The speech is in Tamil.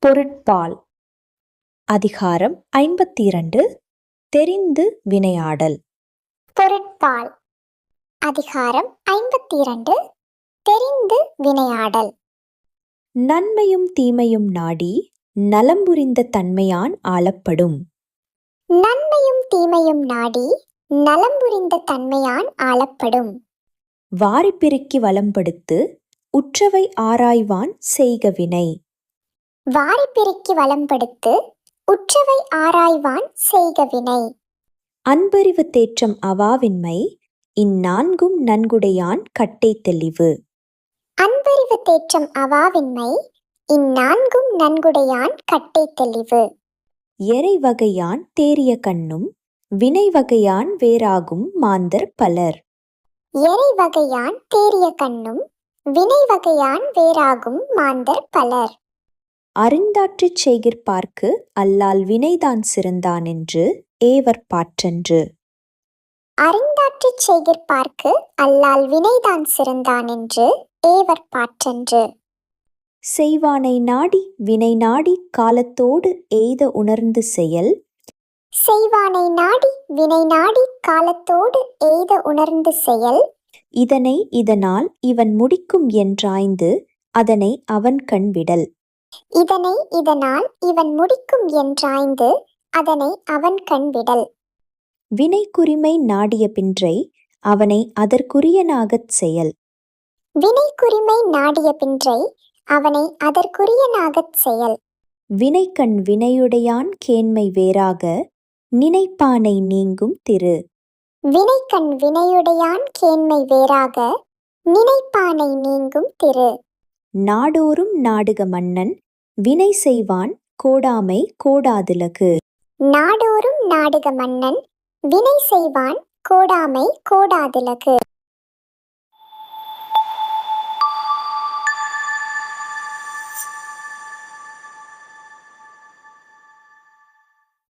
பொருட்பால். அதிகாரம் ஐம்பத்தி இரண்டு தெரிந்து வினையாடல். பொருட்பால். அதிகாரம் ஐம்பத்தி இரண்டு தெரிந்து வினையாடல். நன்மையும் தீமையும் நாடி நலம் புரிந்த தன்மையான் ஆளப்படும். நன்மையும் தீமையும் நாடி நலம் புரிந்த தன்மையான் ஆளப்படும். வாரிப் பெருக்கி வளம்படுத்து உற்றவை ஆராய்வான் செய்க வினை. வாரி பெருக்கி வளம்படுத்து உற்றவை ஆராய்வான் செய்க வினை. அன்பறிவு தேற்றம் அவாவின்மை இந்நான்கும் நன்குடையான் கட்டை தெளிவு. அன்பறிவு தேற்றம் அவாவின்மை இந்நான்கும் நன்குடையான் கட்டை தெளிவு. எரை வகையான் தேறிய கண்ணும் வினை வகையான் வேறாகும் மாந்தர் பலர். எரை வகையான் தேறிய கண்ணும் வினை வகையான் வேறாகும் மாந்தர் பலர். அறிந்தாற்றுச் செய்கிற்பார்க்கு அல்லால் வினைதான் சிறந்தான் என்று ஏவர் பாற்றன்று. அறிந்தாற்றுச் செய்கிற்பார்க்கு அல்லால் வினைதான் சிறந்தான் என்று ஏவர் பாற்றன்று. செய்வானை நாடி வினை நாடி காலத்தோடு எய்த உணர்ந்து செயல். செய்வானை நாடி வினை நாடி காலத்தோடு எய்த உணர்ந்து செயல். இதனை இதனால் இவன் முடிக்கும் என்றாய்ந்து அதனை அவன் கண் விடல். இதனை இதனால் இவன் முடிக்கும் என்றாய்ந்து அதனை அவன் கண் விடல். வினை குறிமை நாடிய பின்றை அவனை அதற்குரியனாகச் செயல். வினை குறிமை நாடிய பின்றை அவனை அதற்குரியனாகச் செயல். வினைக்கண் வினையுடையான் கேண்மை வேறாக நினைப்பானை நீங்கும் திரு. வினைக்கண் வினையுடையான் கேண்மை வேறாக நினைப்பானை நீங்கும் திரு. நாடோறும் நாடுக மன்னன் வினை செய்வான் கோடாமை கோடாதுலகு. நாடோறும் நாடுக மன்னன் வினை செய்வான் கோடாமை கோடாதிலகு.